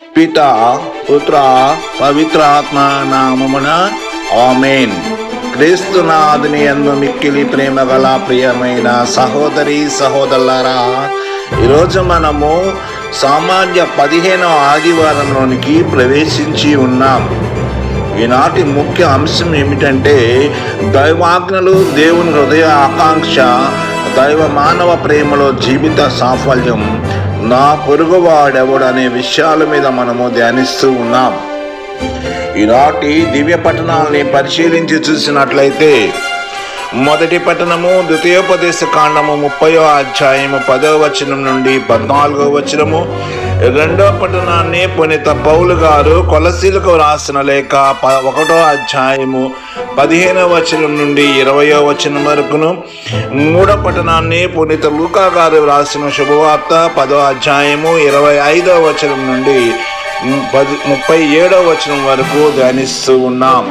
పిత పుత్ర పవిత్రాత్మ నామమున ఆమెన్. క్రీస్తునాథుని ఎందు మిక్కిలి ప్రేమ గల ప్రియమైన సహోదరి సహోదరులారా ఈరోజు మనము సామాన్య పదిహేనవ ఆదివారంలోనికి ప్రవేశించి ఉన్నాం. ఈనాటి ముఖ్య అంశం ఏమిటంటే దైవాజ్ఞలు దేవుని హృదయ ఆకాంక్ష దైవ మానవ ప్రేమలో జీవిత సాఫల్యం నా పొరుగువాడెవడు అనే విషయాల మీద మనము ధ్యానిస్తూ ఉన్నాం. ఈనాటి దివ్య పట్టణాలని పరిశీలించి చూసినట్లయితే మొదటి పట్టణము ద్వితీయోపదేశ కాండము ముప్పయో అధ్యాయము పదో వచనం నుండి పద్నాలుగో వచనము రెండో పట్టణాన్ని పునీత పౌలు గారు కొలసీలకు రాసిన లేఖ ప ఒకటో అధ్యాయము పదిహేనవ వచనం నుండి ఇరవయో వచనం వరకును. మూడో పట్టణాన్ని పునీత లూకా గారు రాసిన శుభవార్త పదో అధ్యాయము ఇరవై ఐదో వచనం నుండి పది ముప్పై ఏడో వచనం వరకు ధ్యానిస్తూ ఉన్నాం.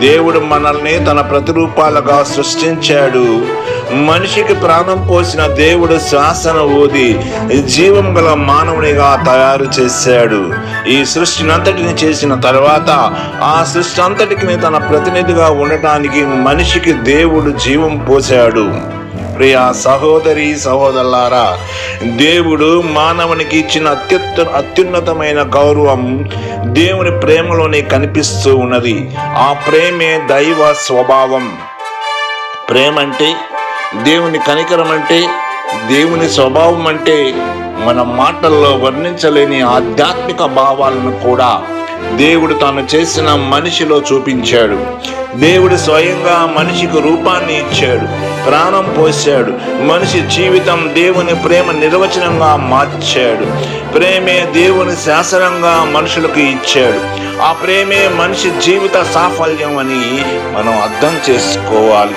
దేవుడు మనల్ని తన ప్రతిరూపాలుగా సృష్టించాడు. మనిషికి ప్రాణం పోసిన దేవుడు శ్వాసన ఊది జీవం గల మానవునిగా తయారు చేశాడు. ఈ సృష్టినంతటిని చేసిన తర్వాత ఆ సృష్టి అంతటికి తన ప్రతినిధిగా ఉండటానికి మనిషికి దేవుడు జీవం పోశాడు. ప్రియ సహోదరి సహోదరులారా దేవుడు మానవునికి ఇచ్చిన అత్యుత్త అత్యున్నతమైన గౌరవం దేవుని ప్రేమలోనే కనిపిస్తూ ఉన్నది. ఆ ప్రేమే దైవ స్వభావం. ప్రేమ అంటే దేవుని కనికరం అంటే దేవుని స్వభావం అంటే మన మాటల్లో వర్ణించలేని ఆధ్యాత్మిక భావాలను కూడా దేవుడు తాను చేసిన మనిషిలో చూపించాడు. దేవుడు స్వయంగా మనిషికి రూపాన్ని ఇచ్చాడు. ప్రాణం పోశాడు. మనిషి జీవితం దేవుని ప్రేమ నిర్వచనంగా మార్చాడు. ప్రేమే దేవుని శాసనంగా మనుషులకు ఇచ్చాడు. ఆ ప్రేమే మనిషి జీవిత సాఫల్యం అని మనం అర్థం చేసుకోవాలి.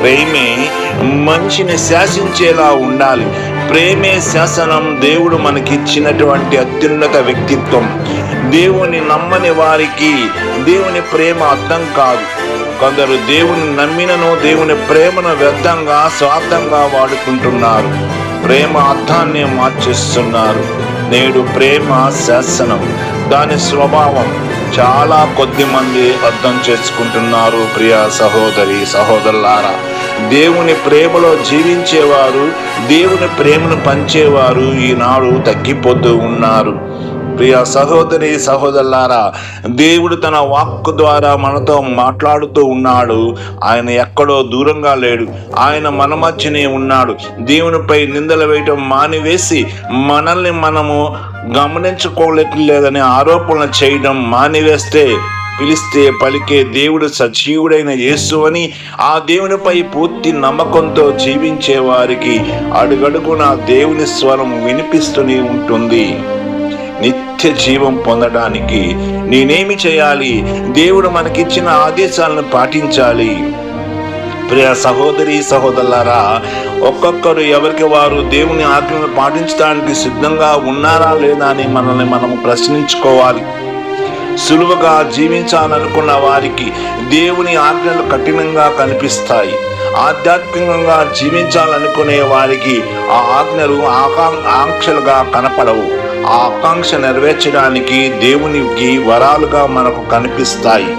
ప్రేమే మనిషిని శాసించేలా ఉండాలి. ప్రేమే శాసనం దేవుడు మనకిచ్చినటువంటి అత్యున్నత వ్యక్తిత్వం. దేవుని నమ్మని వారికి దేవుని ప్రేమ అర్థం కాదు. కొందరు దేవుని నమ్మినను దేవుని ప్రేమను వ్యర్థంగా స్వార్థంగా వాడుకుంటున్నారు. ప్రేమ అర్థాన్ని మార్చేస్తున్నారు. నేడు ప్రేమ శాసనం. దాని స్వభావం చాలా కొద్ది మంది అర్థం చేసుకుంటున్నారు ప్రియ సహోదరి సహోదరులారా. దేవుని ప్రేమలో జీవించేవారు దేవుని ప్రేమను పంచేవారు ఈనాడు తగ్గిపోతూ ఉన్నారు. ప్రియ సహోదరి సహోదరులారా దేవుడు తన వాక్కు ద్వారా మనతో మాట్లాడుతూ ఉన్నాడు. ఆయన ఎక్కడో దూరంగా లేడు. ఆయన మన మధ్యనే ఉన్నాడు. దేవునిపై నిందలు వేయటం మానివేసి మనల్ని మనము గమనించుకోలేదని ఆరోపణలు చేయడం మానివేస్తే పిలిస్తే పలికే దేవుడు సజీవుడైన యేసు అని ఆ దేవునిపై పూర్తి నమ్మకంతో జీవించే వారికి అడుగడుగున దేవుని స్వరం వినిపిస్తూనే ఉంటుంది. నిత్య జీవం పొందడానికి నేనేమి చేయాలి? దేవుడు మనకిచ్చిన ఆదేశాలను పాటించాలి. ప్రియ సహోదరి సహోదరులారా ఒక్కొక్కరు ఎవరికి వారు దేవుని ఆజ్ఞను పాటించడానికి సిద్ధంగా ఉన్నారా లేదా అని మనల్ని మనం ప్రశ్నించుకోవాలి. సులువుగా జీవించాలనుకున్న వారికి దేవుని ఆజ్ఞలు కఠినంగా కనిపిస్తాయి. ఆధ్యాత్మికంగా జీవించాలనుకునే వారికి ఆ ఆజ్ఞలు ఆకాం ఆంక్షలుగా కనపడవు. ఆ ఆకాంక్ష నెరవేర్చడానికి దేవునికి వరాలుగా మనకు కనిపిస్తాయి.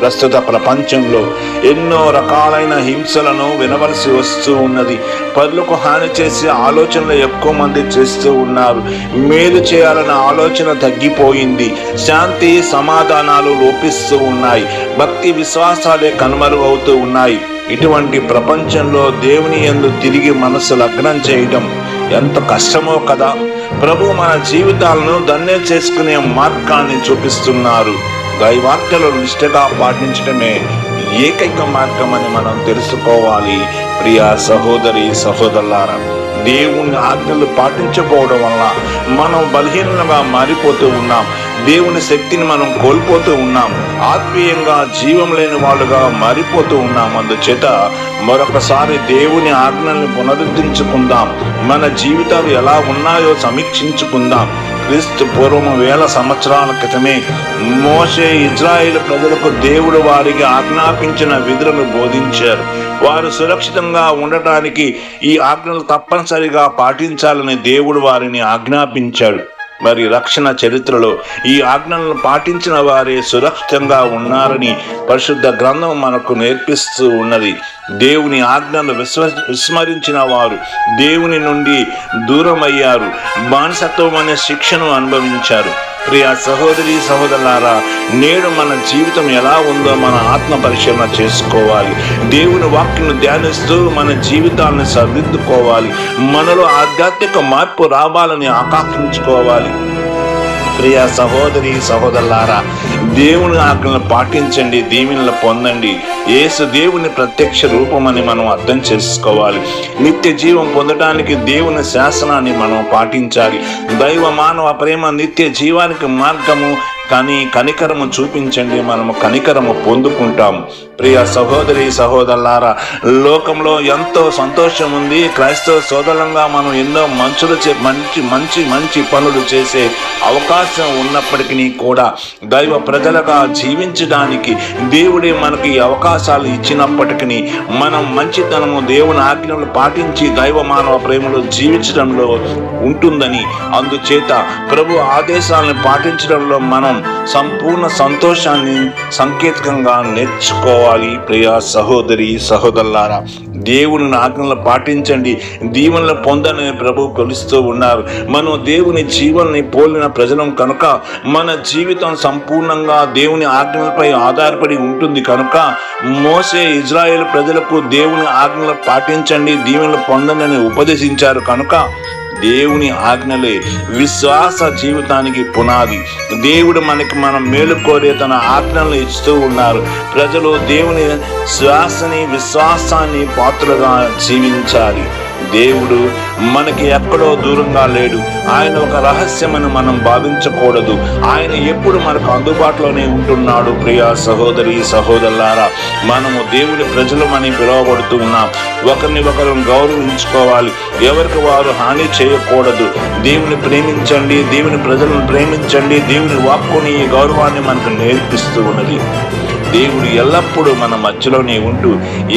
ప్రస్తుత ప్రపంచంలో ఎన్నో రకాలైన హింసలను వినవలసి వస్తూ ఉన్నది. పనులకు హాని చేసే ఆలోచనలు ఎక్కువ మంది చేస్తూ ఉన్నారు. మేలు చేయాలన్న ఆలోచన తగ్గిపోయింది. శాంతి సమాధానాలు లోపిస్తూ ఉన్నాయి. భక్తి విశ్వాసాలే కనుమరుగవుతూ ఉన్నాయి. ఇటువంటి ప్రపంచంలో దేవుని ఎందు తిరిగి మనసు లగ్నం చేయడం ఎంత కష్టమో కదా. ప్రభు మన జీవితాలను ధన్య చేసుకునే మార్గాన్ని చూపిస్తున్నారు. దైవార్తలు నిష్టగా పాటించడమే ఏకైక మార్గం అని మనం తెలుసుకోవాలి. ప్రియ సహోదరి సహోదరులారా దేవుని ఆజ్ఞలు పాటించకపోవడం వల్ల మనం బలహీనంగా మారిపోతూ ఉన్నాం. దేవుని శక్తిని మనం కోల్పోతూ ఉన్నాం ఆత్మీయంగా జీవం లేని వాళ్ళుగా మారిపోతూ ఉన్నాం అందుచేత మరొకసారి దేవుని ఆజ్ఞల్ని పునరుద్ధరించుకుందాం. మన జీవితాలు ఎలా ఉన్నాయో సమీక్షించుకుందాం. క్రీస్తు పూర్వం వేల సంవత్సరాల క్రితమే మోషే ఇజ్రాయిల్ ప్రజలకు దేవుడు వారికి ఆజ్ఞాపించిన విధులను బోధించారు. వారు సురక్షితంగా ఉండటానికి ఈ ఆజ్ఞలు తప్పనిసరిగా పాటించాలని దేవుడు వారిని ఆజ్ఞాపించాడు. మరి రక్షణ చరిత్రలో ఈ ఆజ్ఞలను పాటించిన వారే సురక్షితంగా ఉన్నారని పరిశుద్ధ గ్రంథం మనకు నేర్పిస్తూ ఉన్నది. దేవుని ఆజ్ఞను విస్మ విస్మరించిన వారు దేవుని నుండి దూరం అయ్యారు బానిసత్వం అనే శిక్షను అనుభవించారు. ప్రియ సహోదరి సహోదరులారా నేడు మన జీవితం ఎలా ఉందో మన ఆత్మ పరిశీలన చేసుకోవాలి. దేవుని వాక్యను ధ్యానిస్తూ మన జీవితాన్ని సరిదిద్దుకోవాలి. మనలో ఆధ్యాత్మిక మార్పు రావాలని ఆకాంక్షించుకోవాలి. ప్రియ సహోదరి సహోదరులారా దేవుని ఆజ్ఞలను పాటించండి దీవెనలు పొందండి. ఏసు దేవుని ప్రత్యక్ష రూపమని మనం అర్థం చేసుకోవాలి. నిత్య జీవం పొందడానికి దేవుని శాసనాన్ని మనం పాటించాలి. దైవ మానవ ప్రేమ నిత్య జీవానికి మార్గము కానీ కనికరము చూపించండి. మనము కనికరము పొందుకుంటాము. ప్రియ సహోదరి సహోదరులారా లోకంలో ఎంతో సంతోషం ఉంది. క్రైస్తవ సోదరంగా మనం ఎన్నో మంచులు చే మంచి మంచి మంచి పనులు చేసే అవకాశం ఉన్నప్పటికీ కూడా దైవ ప్రజలుగా జీవించడానికి దేవుడే మనకి అవకాశాలు ఇచ్చినప్పటికీ మనం మంచితనము దేవుని ఆజ్ఞలు పాటించి దైవ మానవ ప్రేమలో జీవించడంలో ఉంటుందని. అందుచేత ప్రభు ఆదేశాలను పాటించడంలో మనం సంపూర్ణ సంతోషాన్ని సంకేతకంగా నేర్చుకోవాలి. ప్రియా సహోదరి సహోదరులారా దేవుని ఆజ్ఞలు పాటించండి. దీవెనలు పొందని ప్రభు పిలుస్తూ ఉన్నారు. మనం దేవుని జీవన్ని పోలిన ప్రజలం కనుక మన జీవితం సంపూర్ణంగా దేవుని ఆజ్ఞలపై ఆధారపడి ఉంటుంది కనుక మోసే ఇజ్రాయేల్ ప్రజలకు దేవుని ఆజ్ఞలు పాటించండి దీవెనలు పొందనని ఉపదేశించారు కనుక దేవుని ఆజ్ఞలే విశ్వాస జీవితానికి పునాది. దేవుడు మనకి మనం మేలు కోరే తన ఆజ్ఞలను ఇస్తూ ఉన్నారు. ప్రజలు దేవుని శ్వాసని విశ్వాసాన్ని పాత్రగా జీవించాలి. దేవుడు మనకి ఎక్కడో దూరంగా లేడు. ఆయన ఒక రహస్యమని మనం భావించకూడదు. ఆయన ఎప్పుడు మనకు అందుబాటులోనే ఉంటున్నాడు ప్రియా సహోదరి సహోదరులారా. మనము దేవుని ప్రజలమని పిలువబడుతూ ఉన్నాం. ఒకరిని ఒకరు గౌరవించుకోవాలి. ఎవరికి వారు హాని చేయకూడదు. దేవుని ప్రేమించండి దేవుని ప్రజలను ప్రేమించండి. దేవుని వాక్కుని ఈ గౌరవాన్ని మనకు నేర్పిస్తూ ఉన్నది. దేవుడు ఎల్లప్పుడూ మన మధ్యలోనే ఉంటూ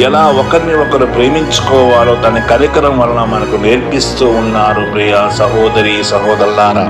ఎలా ఒకరిని ఒకరు ప్రేమించుకోవాలో తన కరికరం వలన మనకు నేర్పిస్తూ ఉన్నారు ప్రియ సహోదరి సహోదరులారా.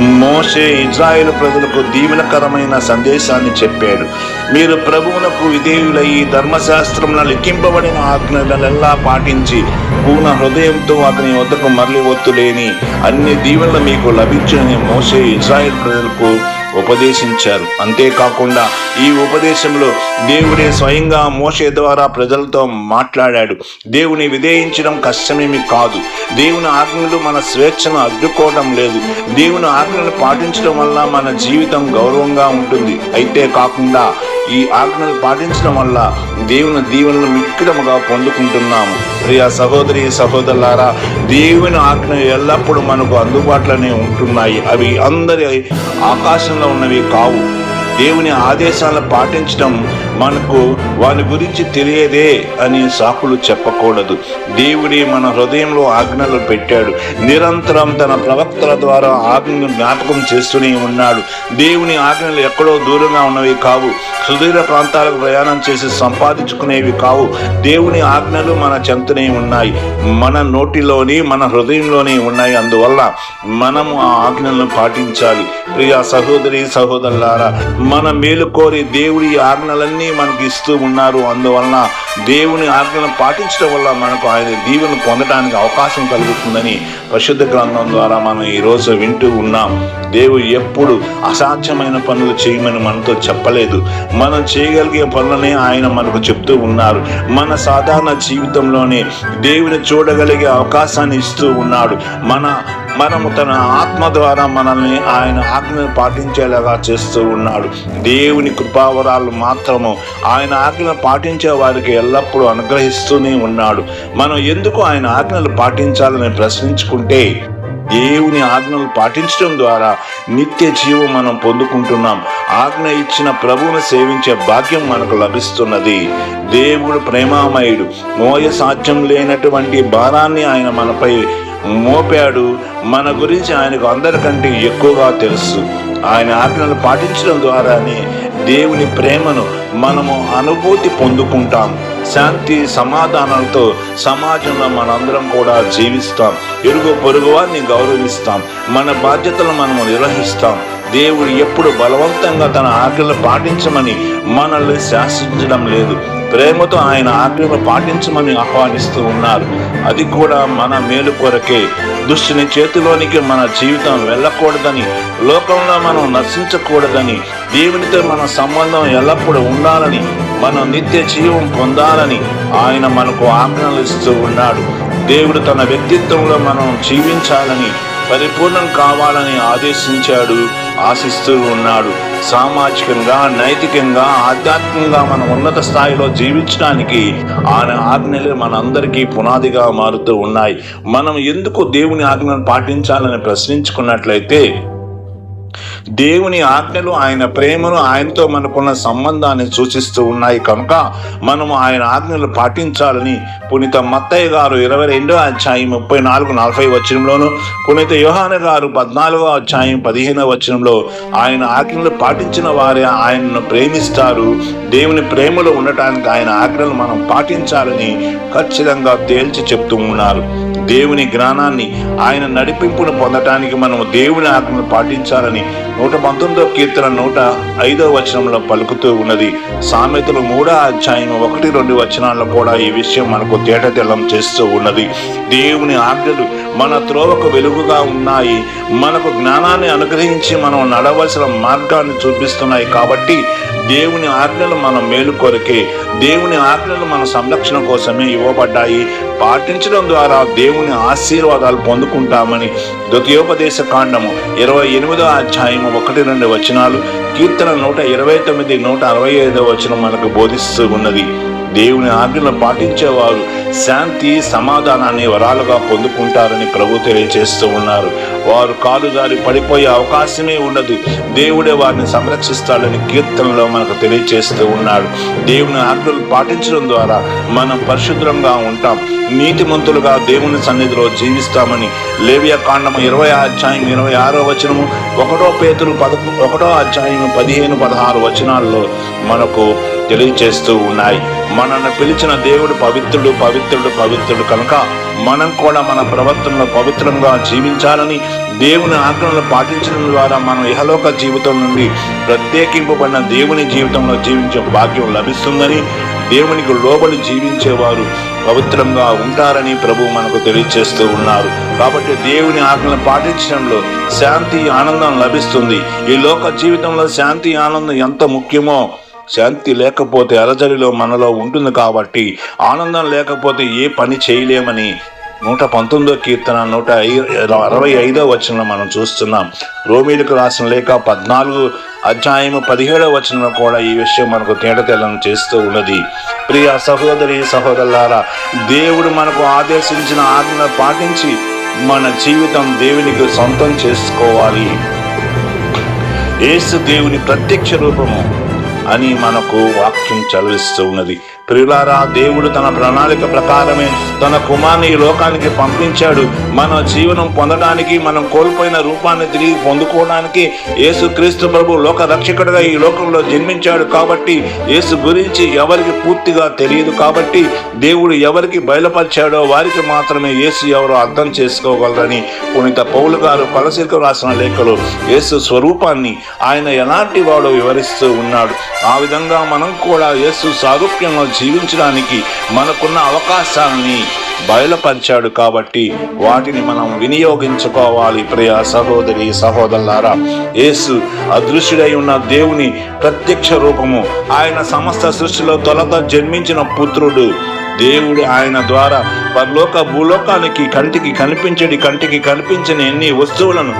మోషే ఇజ్రాయేల్ ప్రజలకు దీవెనకరమైన సందేశాన్ని చెప్పాడు. మీరు ప్రభువునకు విధేయులయ్యి ధర్మశాస్త్రంలో లిఖింపబడిన ఆజ్ఞలెల్లా పాటించి పూర్ణ హృదయంతో అతని వద్దకు మరలి ఒత్తులేని అన్ని దీవెనలు మీకు లభించునని మోసే ఇజ్రాయేల్ ప్రజలకు ఉపదేశించారు. అంతేకాకుండా ఈ ఉపదేశంలో దేవుడే స్వయంగా మోషే ద్వారా ప్రజలతో మాట్లాడాడు. దేవుని విధేయించడం కష్టమేమి కాదు. దేవుని ఆజ్ఞలు మన స్వేచ్ఛను అడ్డుకోవడం లేదు. దేవుని ఆజ్ఞలు పాటించడం వల్ల మన జీవితం గౌరవంగా ఉంటుంది. అయితే కాకుండా ఈ ఆజ్ఞలు పాటించడం వల్ల దేవుని దీవెనలు మిక్కిడముగా పొందుకుంటున్నాము. ప్రియ సహోదరి సహోదరులారా దేవుని ఆజ్ఞ ఎల్లప్పుడూ మనకు అందుబాటులోనే ఉంటున్నాయి. అవి అందరి ఆకాశంలో ఉన్నవి కావు. దేవుని ఆదేశాలను పాటించడం మనకు వాని గురించి తెలియదే అని సాకులు చెప్పకూడదు. దేవుడే మన హృదయంలో ఆజ్ఞలు పెట్టాడు. నిరంతరం తన ప్రవక్తల ద్వారా ఆజ్ఞను జ్ఞాపకం చేస్తూనే ఉన్నాడు. దేవుని ఆజ్ఞలు ఎక్కడో దూరంగా ఉన్నవి కావు. సుదీర ప్రాంతాలకు ప్రయాణం చేసి సంపాదించుకునేవి కావు. దేవుని ఆజ్ఞలు మన చెంతనే ఉన్నాయి. మన నోటిలోని మన హృదయంలోనే ఉన్నాయి. అందువల్ల మనము ఆ ఆజ్ఞలను పాటించాలి. ప్రియా సహోదరి సహోదరులారా మన మేలు కోరి దేవుడి ఆజ్ఞలన్నీ మనకి ఇస్తూ ఉన్నారు. అందువలన దేవుని ఆజ్ఞలను పాటించడం వల్ల మనకు ఆయన దీవెను పొందడానికి అవకాశం కలుగుతుందని పరిశుద్ధ గ్రంథం ద్వారా మనం ఈరోజు వింటూ ఉన్నాం. దేవుడు ఎప్పుడు అసాధ్యమైన పనులు చేయమని మనతో చెప్పలేదు. మనం చేయగలిగే పనులనే ఆయన మనకు చెప్తూ ఉన్నారు. మన సాధారణ జీవితంలోనే దేవుని చూడగలిగే అవకాశాన్ని ఇస్తూ ఉన్నాడు. మన మనము తన ఆత్మ ద్వారా మనల్ని ఆయన ఆజ్ఞను పాటించేలాగా చేస్తూ ఉన్నాడు. దేవుని కృపావరాలు మాత్రము ఆయన ఆజ్ఞలు పాటించే వారికి ఎల్లప్పుడూ అనుగ్రహిస్తూనే ఉన్నాడు. మనం ఎందుకు ఆయన ఆజ్ఞలు పాటించాలని ప్రశ్నించుకుంటే దేవుని ఆజ్ఞలు పాటించడం ద్వారా నిత్య జీవం మనం పొందుకుంటున్నాం. ఆజ్ఞ ఇచ్చిన ప్రభువును సేవించే భాగ్యం మనకు లభిస్తున్నది. దేవుడు ప్రేమామయుడు. మోయ సాధ్యం లేనటువంటి భారాన్ని ఆయన మనపై మోపాడు. మన గురించి ఆయనకు అందరికంటే ఎక్కువగా తెలుసు. ఆయన ఆజ్ఞలు పాటించడం ద్వారానే దేవుని ప్రేమను మనము అనుభూతి పొందుకుంటాం. శాంతి సమాధానాలతో సమాజంలో మనందరం కూడా జీవిస్తాం. ఇరుగు పొరుగు వారిని గౌరవిస్తాం. మన బాధ్యతలు మనము నిర్వహిస్తాం. దేవుడు ఎప్పుడు బలవంతంగా తన ఆజ్ఞలు పాటించమని మనల్ని శాసించడం లేదు. ప్రేమతో ఆయన ఆజ్ఞలు పాటించమని ఆహ్వానిస్తూ ఉన్నారు. అది కూడా మన మేలు కొరకే. దుష్టుని చేతిలోనికి మన జీవితం వెళ్ళకూడదని లోకంలో మనం నశించకూడదని దేవునితో మన సంబంధం ఎల్లప్పుడూ ఉండాలని మనం నిత్య జీవం పొందాలని ఆయన మనకు ఆజ్ఞలు ఇస్తూ ఉన్నాడు. దేవుడు తన వ్యక్తిత్వంలో మనం జీవించాలని పరిపూర్ణం కావాలని ఆదేశించాడు. ఆశిస్తూ ఉన్నాడు. సామాజికంగా నైతికంగా ఆధ్యాత్మికంగా మనం ఉన్నత స్థాయిలో జీవించడానికి ఆయన ఆజ్ఞలు మనందరికీ పునాదిగా మారుతూ ఉన్నాయి. మనం ఎందుకు దేవుని ఆజ్ఞను పాటించాలని ప్రశ్నించుకున్నట్లయితే దేవుని ఆజ్ఞలు ఆయన ప్రేమను ఆయనతో మనకున్న సంబంధాన్ని సూచిస్తూ ఉన్నాయి. కనుక మనము ఆయన ఆజ్ఞలు పాటించాలని పునీత మత్తయ్య గారు ఇరవై రెండో అధ్యాయం ముప్పై నాలుగు నలభై వచనంలోను పునీత యోహాన గారు పద్నాలుగో అధ్యాయం పదిహేనవ వచనంలో ఆయన ఆజ్ఞలు పాటించిన వారే ఆయనను ప్రేమిస్తారు. దేవుని ప్రేమలో ఉండటానికి ఆయన ఆజ్ఞలు మనం పాటించాలని ఖచ్చితంగా తేల్చి చెప్తూ ఉన్నారు. దేవుని జ్ఞానాన్ని ఆయన నడిపింపును పొందటానికి మనము దేవుని ఆత్మను పాటించాలని నూట పంతొమ్మిదో కీర్తన నూట ఐదో వచనంలో పలుకుతూ ఉన్నది. సామెతలు మూడో అధ్యాయం ఒకటి రెండు వచనాల్లో కూడా ఈ విషయం మనకు తేటతెల్లం చేస్తూ ఉన్నది. దేవుని ఆజ్ఞలు మన త్రోవకు వెలుగుగా ఉన్నాయి. మనకు జ్ఞానాన్ని అనుగ్రహించి మనం నడవలసిన మార్గాన్ని చూపిస్తున్నాయి కాబట్టి దేవుని ఆజ్ఞలు మన మేలు కొరకే దేవుని ఆజ్ఞలు మన సంరక్షణ కోసమే ఇవ్వబడ్డాయి. పాటించడం ద్వారా దేవుని ఆశీర్వాదాలు పొందుకుంటామని ద్వితీయోపదేశ కాండము ఇరవై ఎనిమిదో అధ్యాయము ఒకటి రెండు వచనాలు కీర్తన నూట ఇరవై తొమ్మిది నూట అరవై ఐదో వచనం మనకు బోధిస్తూ ఉన్నది. దేవుని ఆజ్ఞలు పాటించేవారు శాంతి సమాధానాన్ని వరాలుగా పొందుకుంటారని ప్రభు తెలియజేస్తూ ఉన్నారు. వారు కాలు జారి పడిపోయే అవకాశమే ఉండదు. దేవుడే వారిని సంరక్షిస్తాడని కీర్తనలో మనకు తెలియజేస్తూ ఉన్నాడు దేవుని ఆజ్ఞలు పాటించడం ద్వారా మనం పరిశుభ్రంగా ఉంటాం. నీతిమంతులుగా దేవుని సన్నిధిలో జీవిస్తామని లేవియ కాండము ఇరవై అధ్యాయం ఇరవై ఆరో వచనము ఒకటో పేతులు పదకొ ఒకటో అధ్యాయం పదిహేను పదహారు వచనాల్లో మనకు తెలియజేస్తూ ఉన్నాయి. మనల్ని పిలిచిన దేవుడు పవిత్రుడు పవిత్రుడు పవిత్రుడు కనుక మనం కూడా మన ప్రవర్తనలో పవిత్రంగా జీవించాలని దేవుని ఆజ్ఞలను పాటించడం ద్వారా మనం ఇహలోక జీవితం నుండి ప్రత్యేకింపబడిన దేవుని జీవితంలో జీవించే భాగ్యం లభిస్తుందని దేవునికి లోబడి జీవించేవారు పవిత్రంగా ఉంటారని ప్రభు మనకు తెలియజేస్తూ ఉన్నారు. కాబట్టి దేవుని ఆజ్ఞలను పాటించడంలో శాంతి ఆనందం లభిస్తుంది. ఈ లోక జీవితంలో శాంతి ఆనందం ఎంత ముఖ్యమో శాంతి లేకపోతే అలజడిలో మనలో ఉంటుంది కాబట్టి ఆనందం లేకపోతే ఏ పని చేయలేమని నూట పంతొమ్మిదో కీర్తన నూట అరవై ఐదో వచనంలో మనం చూస్తున్నాం. రోమిలకు రాసిన లేక పద్నాలుగు అధ్యాయము పదిహేడవ వచనంలో కూడా ఈ విషయం మనకు తేటతెల్లం చేస్తూ ఉన్నది. ప్రియ సహోదరి సహోదరులారా దేవుడు మనకు ఆదేశించిన ఆజ్ఞ పాటించి మన జీవితం దేవునికి సొంతం చేసుకోవాలి. ఏసు దేవుని ప్రత్యక్ష రూపము. అని మనకు వాక్యం చదివిస్తూ ఉన్నది. ప్రియులారా దేవుడు తన ప్రణాళిక ప్రకారమే తన కుమార్ని ఈ లోకానికి పంపించాడు. మన జీవనం పొందడానికి మనం కోల్పోయిన రూపాన్ని తిరిగి పొందుకోవడానికి యేసు క్రీస్తు ప్రభు లోక రక్షకుడిగా ఈ లోకంలో జన్మించాడు కాబట్టి యేసు గురించి ఎవరికి పూర్తిగా తెలియదు కాబట్టి దేవుడు ఎవరికి బయలుపరిచాడో వారికి మాత్రమే యేసు ఎవరో అర్థం చేసుకోగలరని పునీత పౌలు గారు కొలసీలకు రాసిన లేఖలో యేసు స్వరూపాన్ని ఆయన ఎలాంటి వాడో వివరిస్తూ ఉన్నాడు. ఆ విధంగా మనం కూడా యేసు సారూప్యంలో జీవించడానికి మనకున్న అవకాశాలని బయలుపరిచాడు కాబట్టి వాటిని మనం వినియోగించుకోవాలి. ప్రియ సహోదరి సహోదరులారా యేసు అదృశ్యుడై ఉన్న దేవుని ప్రత్యక్ష రూపము ఆయన సమస్త సృష్టిలో తొలత జన్మించిన పుత్రుడు. దేవుడు ఆయన ద్వారా పరలోక భూలోకానికి కంటికి కనిపించడి కంటికి కనిపించని ఎన్ని వస్తువులను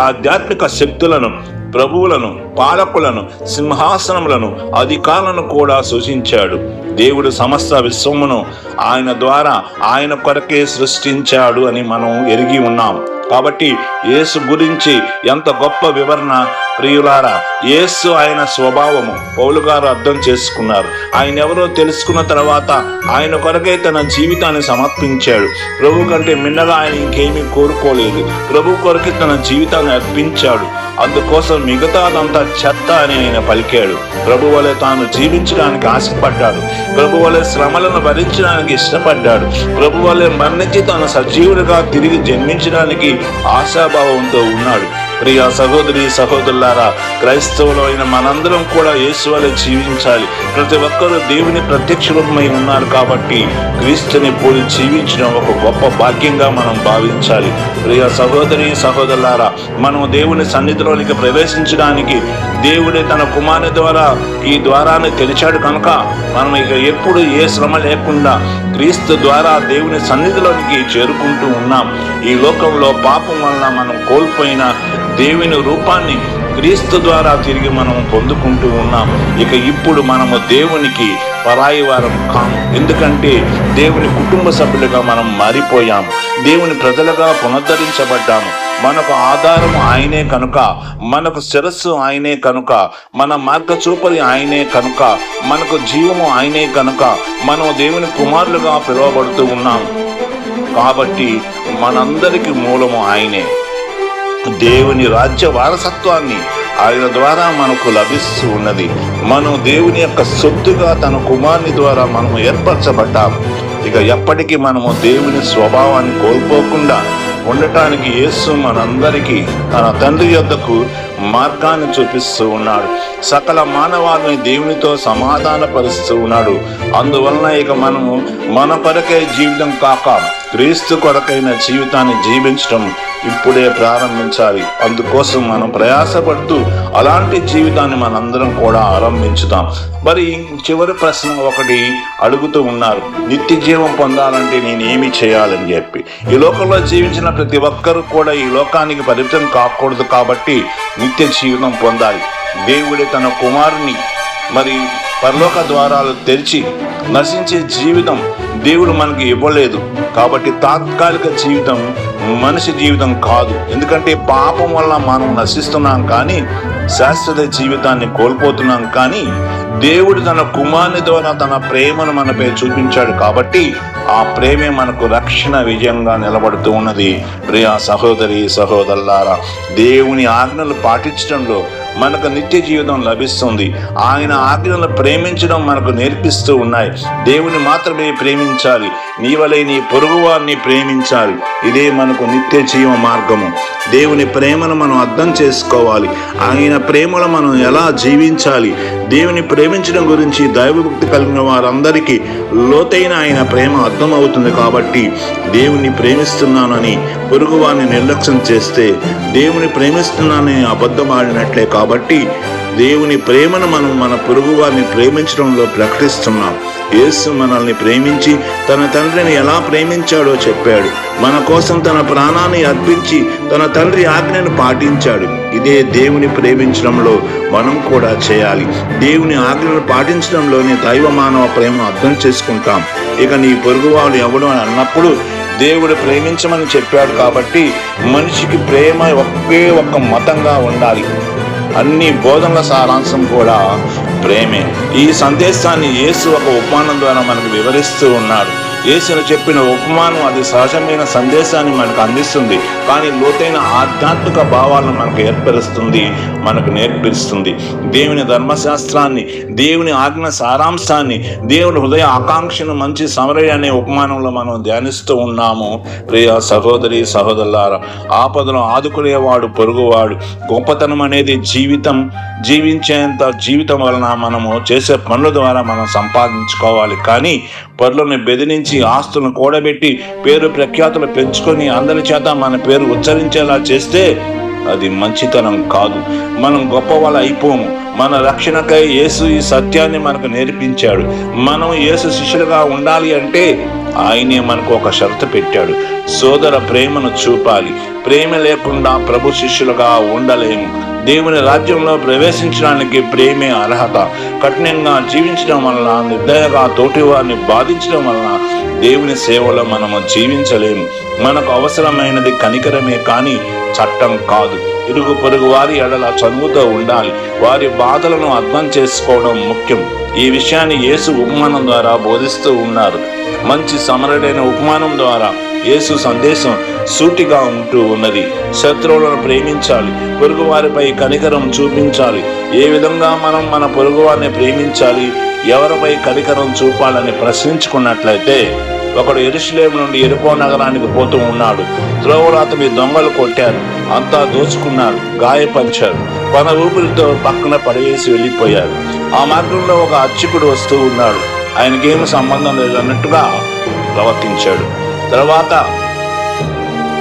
ఆధ్యాత్మిక శక్తులను ప్రభువులను పాలకులను సింహాసనములను అధికారులను కూడా సూచించాడు దేవుడు సమస్త విశ్వమును ఆయన ద్వారా ఆయన కొరకే సృష్టించాడు అని మనం ఎరిగి ఉన్నాం. కాబట్టి యేసు గురించి ఎంత గొప్ప వివరణ ప్రియులారా యేసు ఆయన స్వభావము పౌలు గారు అర్థం చేసుకున్నారు. ఆయన ఎవరో తెలుసుకున్న తర్వాత ఆయన కొరకే తన జీవితాన్ని సమర్పించాడు ప్రభు కంటే మిన్నగా ఆయన ఇంకేమీ కోరుకోలేదు. ప్రభు కొరకే తన జీవితాన్ని అర్పించాడు. అందుకోసం మిగతాదంతా చెత్త అని ఆయన పలికాడు. ప్రభు వలె తాను జీవించడానికి ఆశపడ్డాడు. ప్రభు వలె శ్రమలను భరించడానికి ఇష్టపడ్డాడు. ప్రభు వలె మరణించి తన సజీవుడిగా తిరిగి జన్మించడానికి ఆశాభావంతో ఉన్నాడు. ప్రియ సహోదరి సహోదరులారా క్రైస్తవులు అయిన మనందరం కూడా యేసు వలె జీవించాలి. ప్రతి ఒక్కరూ దేవుని ప్రత్యక్ష రూపమై ఉన్నారు కాబట్టి క్రీస్తుని పోలి జీవించడం ఒక గొప్ప భాగ్యంగా మనం భావించాలి. ప్రియ సహోదరి సహోదరులారా మనం దేవుని సన్నిధిలోనికి ప్రవేశించడానికి దేవుడే తన కుమారుని ద్వారా ఈ ద్వారాన్ని తెరిచాడు కనుక మనం ఇక ఎప్పుడు ఏ శ్రమ లేకుండా క్రీస్తు ద్వారా దేవుని సన్నిధిలోనికి చేరుకుంటూ ఉన్నాం. ఈ లోకంలో పాపం వలన మనం కోల్పోయిన దేవుని రూపాన్ని క్రీస్తు ద్వారా తిరిగి మనం పొందుకుంటూ ఉన్నాం. ఇక ఇప్పుడు మనము దేవునికి పరాయి వారం కాము ఎందుకంటే దేవుని కుటుంబ సభ్యులుగా మనం మారిపోయాం. దేవుని ప్రజలుగా పునరుద్ధరించబడ్డాము. మనకు ఆధారం ఆయనే కనుక మనకు శిరస్సు ఆయనే కనుక మన మార్గచూపరి ఆయనే కనుక మనకు జీవము ఆయనే కనుక మనం దేవుని కుమారులుగా పిలువబడుతూ ఉన్నాం. కాబట్టి మనందరికి మూలము ఆయనే. దేవుని రాజ్య వారసత్వాన్ని ఆయన ద్వారా మనకు లభిస్తూ ఉన్నది. మనం దేవుని యొక్క సొత్తుగా తన కుమారుని ద్వారా మనము ఏర్పరచబడ్డాము ఇక ఎప్పటికీ మనము దేవుని స్వభావాన్ని కోల్పోకుండా ఉండటానికి యేసు మనందరికీ తన తండ్రి యొద్దకు మార్గాన్ని చూపిస్తూ ఉన్నాడు. సకల మానవాళిని దేవునితో సమాధానపరుస్తూ ఉన్నాడు. అందువలన ఇక మనము మన కొరకే జీవితం కాక క్రీస్తు కొరకైన జీవితాన్ని జీవించడం ఇప్పుడే ప్రారంభించాలి. అందుకోసం మనం ప్రయాసపడుతూ అలాంటి జీవితాన్ని మనందరం కూడా ఆరంభించుదాం. మరి చివరి ప్రశ్న ఒకటి అడుగుతూ ఉన్నారు. నిత్య జీవం పొందాలంటే నేను ఏమి చేయాలని చెప్పి? ఈ లోకంలో జీవించిన ప్రతి ఒక్కరు కూడా ఈ లోకానికి పరిమితం కాకూడదు కాబట్టి నిత్య జీవితం పొందాలి. దేవుడే తన కుమారుని మరి పరలోక ద్వారాలు తెరిచి నశించే జీవితం దేవుడు మనకి ఇవ్వలేదు. కాబట్టి తాత్కాలిక జీవితం మనిషి జీవితం కాదు. ఎందుకంటే పాపం వల్ల మనం నశిస్తున్నాం కానీ శాశ్వత జీవితాన్ని కోల్పోతున్నాం కానీ దేవుడు తన కుమారుని ద్వారా తన ప్రేమను మనపై చూపించాడు కాబట్టి ఆ ప్రేమే మనకు రక్షణ విజయంగా నిలబడుతూ ఉన్నది. ప్రియా సహోదరి సహోదరులారా దేవుని ఆజ్ఞలు పాటించడంలో మనకు నిత్య జీవితం లభిస్తుంది. ఆయన ఆజ్ఞలు ప్రేమించడం మనకు నేర్పిస్తూ ఉన్నాయి. దేవుని మాత్రమే ప్రేమించాలి. నీవలే నీ పొరుగు వారిని ప్రేమించాలి. ఇదే మనకు నిత్య జీవ మార్గము. దేవుని ప్రేమను మనం అర్థం చేసుకోవాలి. ఆయన ప్రేమలో మనం ఎలా జీవించాలి? దేవుని ప్రేమించడం గురించి దైవభక్తి కలిగిన వారందరికీ లోతైన ఆయన ప్రేమ అర్థమవుతుంది కాబట్టి దేవుని ప్రేమిస్తున్నానని పొరుగు వారిని నిర్లక్ష్యం చేస్తే దేవుని ప్రేమిస్తున్నానని అబద్ధం ఆడినట్లే కాబట్టి దేవుని ప్రేమను మనం మన పొరుగు వారిని ప్రేమించడంలో ప్రకటిస్తున్నాం. యేసు మనల్ని ప్రేమించి తన తండ్రిని ఎలా ప్రేమించాడో చెప్పాడు. మన కోసం తన ప్రాణాన్ని అర్పించి తన తండ్రి ఆజ్ఞను పాటించాడు. ఇదే దేవుని ప్రేమించడంలో మనం కూడా చేయాలి. దేవుని ఆజ్ఞను పాటించడంలోనే దైవ మానవ ప్రేమ అర్థం చేసుకుంటాం. ఇక నీ పొరుగువాడు ఎవడు అని అన్నప్పుడు దేవుడు ప్రేమించమని చెప్పాడు కాబట్టి మనిషికి ప్రేమ ఒకే ఒక్క మతంగా ఉండాలి. అన్ని బోధనల సారాంశం కూడా ప్రేమే. ఈ సందేశాన్ని యేసు ఒక ఉపమానం ద్వారా మనకు వివరిస్తూ ఉన్నాడు. యేసును చెప్పిన ఉపమానం అది సహజమైన సందేశాన్ని మనకు అందిస్తుంది. కానీ లోతైన ఆధ్యాత్మిక భావాలను మనకు ఏర్పరుస్తుంది మనకు నేర్పిస్తుంది. దేవుని ధర్మశాస్త్రాన్ని దేవుని ఆజ్ఞ సారాంశాన్ని దేవుని హృదయ ఆకాంక్షను మంచి సమరయ్య అనే ఉపమానంలో మనం ధ్యానిస్తూ ఉన్నాము. ప్రియ సహోదరి సహోదరులారా ఆపదను ఆదుకునేవాడు పొరుగువాడు గొప్పతనం అనేది జీవితం జీవించేంత జీవితం వలన మనము చేసే పనుల ద్వారా మనం సంపాదించుకోవాలి. కానీ పనులను బెదిరించి ఆస్తులను కూడబెట్టి పేరు ప్రఖ్యాతులు పెంచుకొని అందరి చేత మన పేరు ఉచ్చరించేలా చేస్తే అది మంచితనం కాదు. మనం గొప్ప వాళ్ళు అయిపోము. మన రక్షణకై యేసు ఈ సత్యాన్ని మనకు నేర్పించాడు. మనం యేసు శిష్యులుగా ఉండాలి అంటే ఆయనే మనకు ఒక షరతు పెట్టాడు. సోదర ప్రేమను చూపాలి. ప్రేమ లేకుండా ప్రభు శిష్యులుగా ఉండలేము. దేవుని రాజ్యంలో ప్రవేశించడానికి ప్రేమే అర్హత. కఠినంగా జీవించడం వలన నిర్దయగా తోటివారిని బాధించడం వలన దేవుని సేవలో మనము జీవించలేము. మనకు అవసరమైనది కనికరమే కానీ చట్టం కాదు. ఇరుగు పొరుగు వారి ఎడల చదువుతో ఉండాలి. వారి బాధలను అర్థం చేసుకోవడం ముఖ్యం. ఈ విషయాన్ని యేసు ఉపమానం ద్వారా బోధిస్తూ ఉన్నారు. మంచి సమరుడైన ఉపమానం ద్వారా యేసు సందేశం సూటిగా ఉంటూ ఉన్నది. శత్రువులను ప్రేమించాలి. పొరుగువారిపై కనికరం చూపించాలి. ఏ విధంగా మనం మన పొరుగువారిని ప్రేమించాలి? ఎవరిపై కనికరం చూపాలని ప్రశ్నించుకున్నట్లయితే ఒకడు ఎరుసలేం నుండి ఎరుపో నగరానికి పోతూ ఉన్నాడు. త్రోవలో మీ దొంగలు కొట్టారు అంతా దోచుకున్నారు గాయపరిచారు తన ఊపిరితో పక్కన పడవేసి వెళ్ళిపోయారు. ఆ మార్గంలో ఒక అర్చకుడు వస్తూ ఉన్నాడు. ఆయనకేమి సంబంధం లేదన్నట్టుగా ప్రవర్తించాడు. తర్వాత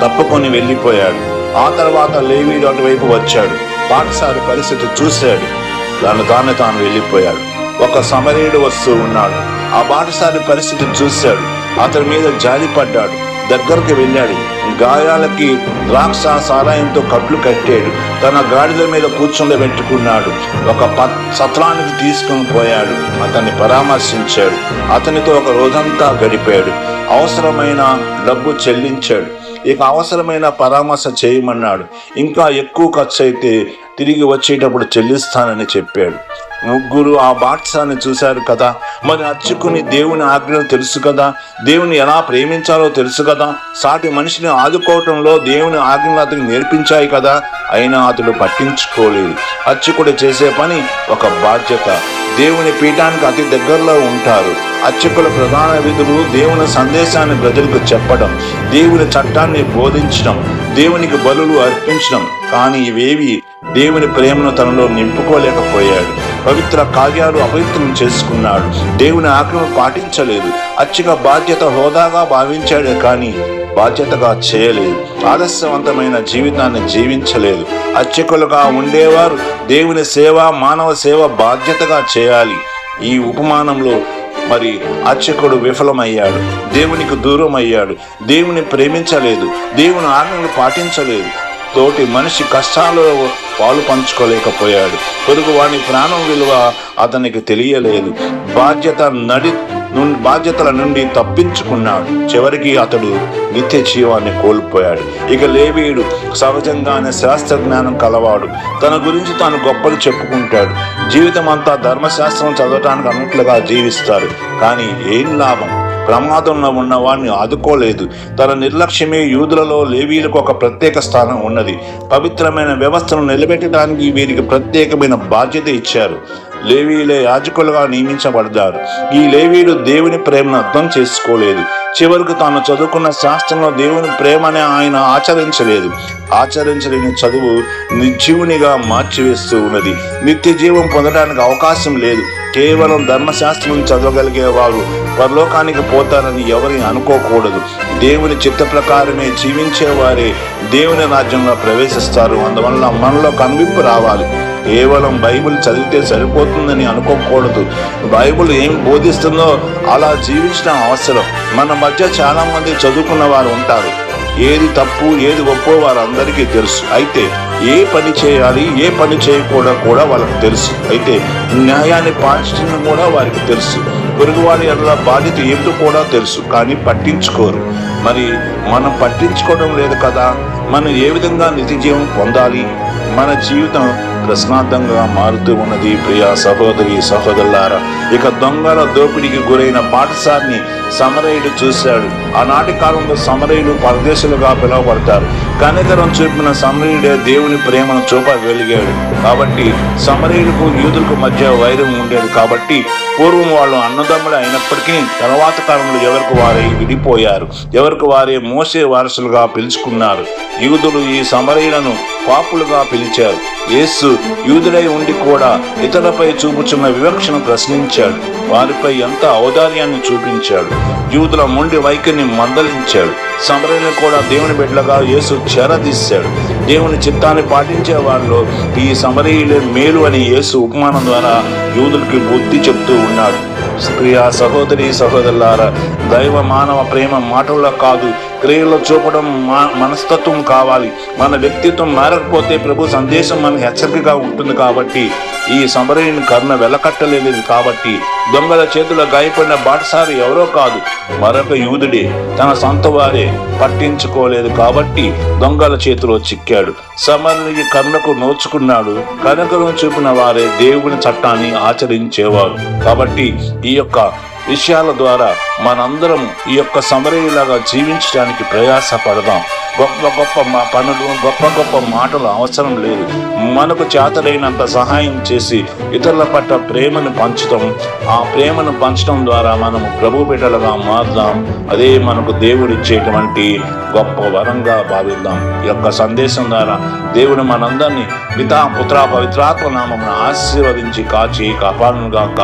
తప్పుకొని వెళ్ళిపోయాడు. ఆ తర్వాత లేవీడు అటువైపు వచ్చాడు. పాఠశాల పరిస్థితి చూశాడు. దాని తాను తాను వెళ్ళిపోయాడు. ఒక సమరీయుడు వస్తూ ఉన్నాడు. ఆ బాటసారి పరిస్థితి చూశాడు. అతని మీద జాలిపడ్డాడు దగ్గరికి వెళ్ళాడు. గాయాలకి ద్రాక్ష సారాయంతో కట్లు కట్టాడు. తన గాడిద మీద కూర్చుండబెట్టుకున్నాడు ఒక ప సత్రానికి తీసుకుని పోయాడు. అతన్ని పరామర్శించాడు. అతనితో ఒక రోజంతా గడిపాడు. అవసరమైన డబ్బు చెల్లించాడు. ఇక అవసరమైన పరామర్శ చేయమన్నాడు. ఇంకా ఎక్కువ ఖర్చు అయితే తిరిగి వచ్చేటప్పుడు చెల్లిస్తానని చెప్పాడు. ముగ్గురు ఆ బాట్సాన్ని చూశారు కదా. మరి అర్చుకుని దేవుని ఆజ్ఞలు తెలుసు కదా. దేవుని ఎలా ప్రేమించాలో తెలుసు కదా. సాటి మనిషిని ఆదుకోవటంలో దేవుని ఆజ్ఞలు అతనికి నేర్పించాయి కదా. అయినా అతడు పట్టించుకోలేదు. అర్చకుడు చేసే పని ఒక బాధ్యత. దేవుని పీఠానికి అతి దగ్గరలో ఉంటారు. అర్చకుల ప్రధాన విధులు దేవుని సందేశాన్ని ప్రజలకు చెప్పడం దేవుని చట్టాన్ని బోధించడం దేవునికి బలులు అర్పించడం. కానీ ఇవేవి దేవుని ప్రేమను తనలో నింపుకోలేకపోయాడు. పవిత్ర కార్యాలు అపవిత్రం చేసుకున్నాడు. దేవుని ఆజ్ఞను పాటించలేదు. అచ్చిక బాధ్యత హోదాగా భావించాడే కానీ బాధ్యతగా చేయలేదు. ఆదర్శవంతమైన జీవితాన్ని జీవించలేదు. అర్చకులుగా ఉండేవారు దేవుని సేవ మానవ సేవ బాధ్యతగా చేయాలి. ఈ ఉపమానంలో మరి అర్చకుడు విఫలమయ్యాడు. దేవునికి దూరం అయ్యాడు దేవుని ప్రేమించలేదు. దేవుని ఆజ్ఞలు పాటించలేదు. తోటి మనిషి కష్టాల్లో పాలు పంచుకోలేకపోయాడు. పొరుగు వాడి ప్రాణం విలువ అతనికి తెలియలేదు. బాధ్యత నడి నుండి బాధ్యతల నుండి తప్పించుకున్నాడు. చివరికి అతడు నిత్య జీవాన్ని కోల్పోయాడు. ఇక లేవీయుడు సహజంగానే శాస్త్ర జ్ఞానం కలవాడు. తన గురించి తాను గొప్పలు చెప్పుకుంటాడు. జీవితం అంతా ధర్మశాస్త్రం చదవటానికి అన్నట్లుగా జీవిస్తారు. కానీ ఏం లాభం? ప్రమాదంలో ఉన్న వాడిని ఆదుకోలేదు. తన నిర్లక్ష్యమే యూదులలో లేవీలకు ఒక ప్రత్యేక స్థానం ఉన్నది. పవిత్రమైన వ్యవస్థను నిలబెట్టడానికి వీరికి ప్రత్యేకమైన బాధ్యత ఇచ్చారు. లేవీలే యాజకులుగా నియమించబడ్డారు. ఈ లేవీలు దేవుని ప్రేమను అర్థం చేసుకోలేదు. చివరికి తాను చదువుకున్న శాస్త్రంలో దేవుని ప్రేమనే ఆయన ఆచరించలేదు. ఆచరించలేని చదువు నిర్జీవునిగా మార్చివేస్తూ ఉన్నది. నిత్య జీవం పొందడానికి అవకాశం లేదు. కేవలం ధర్మశాస్త్రం చదవగలిగే వారు పరలోకానికి పోతారని ఎవరిని అనుకోకూడదు. దేవుని చిత్త ప్రకారమే జీవించేవారే దేవుని రాజ్యంలో ప్రవేశిస్తారు. అందువల్ల మనలో కనువిప్పు రావాలి. కేవలం బైబిల్ చదివితే సరిపోతుందని అనుకోకూడదు. బైబిల్ ఏం బోధిస్తుందో అలా జీవించడం అవసరం. మన మధ్య చాలామంది చదువుకున్న వారు ఉంటారు. ఏది తప్పు ఏది ఒప్పో వారందరికీ తెలుసు. అయితే ఏ పని చేయాలి ఏ పని చేయకూడదు కూడా వాళ్ళకి తెలుసు. అయితే న్యాయాన్ని పాటించడం కూడా వారికి తెలుసు. పొరుగువారి ఎడల బాధ్యత ఏమిటో కూడా తెలుసు. కానీ పట్టించుకోరు. మరి మనం పట్టించుకోవడం లేదు కదా? మనం ఏ విధంగా నిత్య జీవం పొందాలి? మన జీవితం ప్రశ్నార్థంగా మారుతూ ఉన్నది ప్రియా సహోదరి సహోదరులారా. ఇక దొంగల దోపిడీకి గురైన పాఠశాలని సమరయుడు చూశాడు. ఆనాటి కాలంలో సమరయుడు పరదేశులుగా పిలువబడతారు. కనికరం చూపిన సమరయుడే దేవుని ప్రేమను చూపగలిగాడు. కాబట్టి సమరయులకు యూదులకు మధ్య వైరం ఉండేది. కాబట్టి పూర్వం వాళ్ళు అన్నదమ్ములు అయినప్పటికీ తర్వాత కాలంలో ఎవరికి వారే విడిపోయారు. ఎవరికి వారే మోసే వారసులుగా పిలుచుకున్నారు. యూదులు ఈ సమరయులను పాపులుగా పిలిచారు యేసు యూదుడై ఉండి కూడా ఇతరులపై చూపుచున్న వివక్షను ప్రశ్నించాడు. వారిపై ఎంత ఔదార్యాన్ని చూపించాడు. యూదుల మొండి వైఖరిని మందలించాడు. సమరయులను కూడా దేవుని బిడ్డలుగా యేసు చేరదీశాడు దేవుని చిత్తాన్ని పాటించే వారిలో ఈ సమరయులే మేలు అని యేసు ఉపమానం ద్వారా యూదులకి బుద్ధి చెప్తూ ఉన్నాడు. ప్రియ సహోదరి సహోదరులారా దైవ మానవ ప్రేమ మాటల్లో కాదు క్రియల్లో చూపడం మా మనస్తత్వం కావాలి. మన వ్యక్తిత్వం మారకపోతే ప్రభు సందేశం మనకి హెచ్చరికగా ఉంటుంది కాబట్టి ఈ సమరయుని కర్ణ వెలకట్టలేదు కాబట్టి దొంగల చేతిలో గాయపడిన బాటసారి ఎవరో కాదు మరొక యూదుడే. తన సొంత వారే పట్టించుకోలేదు కాబట్టి దొంగల చేతిలో చిక్కాడు. సమరునికి కర్ణకు నోచుకున్నాడు. కనకరం చూపిన వారే దేవుని చట్టాన్ని ఆచరించేవారు. కాబట్టి ఈ యొక్క విషయాల ద్వారా మనందరం ఈ యొక్క సమరయ్యలాగా జీవించడానికి ప్రయాసపడదాం. గొప్ప గొప్ప మా పనులు గొప్ప గొప్ప మాటలు అవసరం లేదు. మనకు చేతలైనంత సహాయం చేసి ఇతరుల పట్ల ప్రేమను పంచడం ఆ ప్రేమను పంచడం ద్వారా మనము ప్రభు బిడ్డలుగా మారుదాం. అదే మనకు దేవుడిచ్చేటువంటి గొప్ప వరంగా భావిద్దాం. ఈ యొక్క సందేశం ద్వారా దేవుడు మనందరినీ పితా పుత్ర పవిత్రాత్మ నామమును ఆశీర్వదించి కాచి కాపాడునుగాక.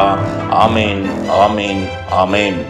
Amen amen amen.